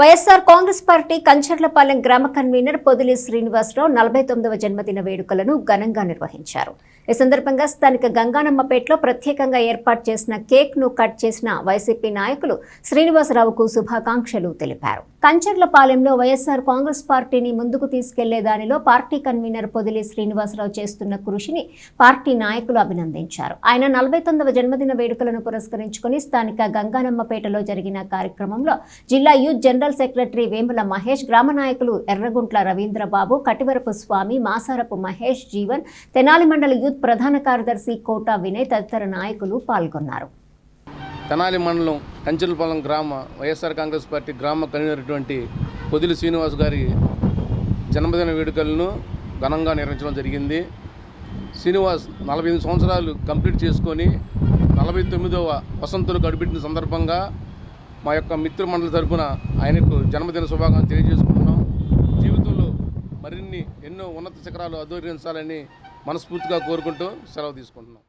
YSR Congress party Kancharapalem గ్రామ convenor Podili Srinivasarao నలభై తొమ్మిదవ జన్మదిన వేడుకలను ఘనంగా నిర్వహించారు. ఈ సందర్భంగా స్థానిక గంగానమ్మపేటలో ప్రత్యేకంగా ఏర్పాటు చేసిన కేక్ను కట్ చేసిన వైసీపీ నాయకులు శ్రీనివాసరావుకు శుభాకాంక్షలు తెలిపారు. కంచర్లపాలెంలో వైఎస్ఆర్ కాంగ్రెస్ పార్టీని ముందుకు తీసుకెళ్ళే దానిలో పార్టీ కన్వీనర్ పొదిలి శ్రీనివాసరావు చేస్తున్న కృషిని పార్టీ నాయకులు అభినందించారు. ఆయన నలభై తొమ్మిదవ జన్మదిన వేడుకలను పురస్కరించుకుని స్థానిక గంగానమ్మపేటలో జరిగిన కార్యక్రమంలో జిల్లా youth general secretary Vemula Mahesh గ్రామ నాయకులు ఎర్రగుంట్ల రవీంద్రబాబు కటివరపు స్వామి మాసారపు మహేష్ జీవన్ తెనాలి మండల యూత్ ప్రధాన కార్యదర్శి కోట వినయ్ తదితర నాయకులు పాల్గొన్నారు. తెనాలి మండలం కంచెలపాలెం గ్రామ వైఎస్ఆర్ కాంగ్రెస్ పార్టీ గ్రామ కన్వీనర్ పొదిలి శ్రీనివాస్ గారి జన్మదిన వేడుకలను ఘనంగా నిర్వహించడం జరిగింది. శ్రీనివాస్ నలభై ఎనిమిది సంవత్సరాలు కంప్లీట్ చేసుకొని నలభై తొమ్మిదవ వసంతులు గడిపెట్టిన సందర్భంగా మా యొక్క మిత్రమండలి తరఫున ఆయనకు జన్మదిన శుభాకాంక్షలు తెలియజేసుకుంటున్నాం. జీవితంలో మరిన్ని ఎన్నో ఉన్నత శిఖరాలు అధోరించాలని మనస్ఫూర్తిగా కోరుకుంటూ సెలవు తీసుకుంటున్నాం.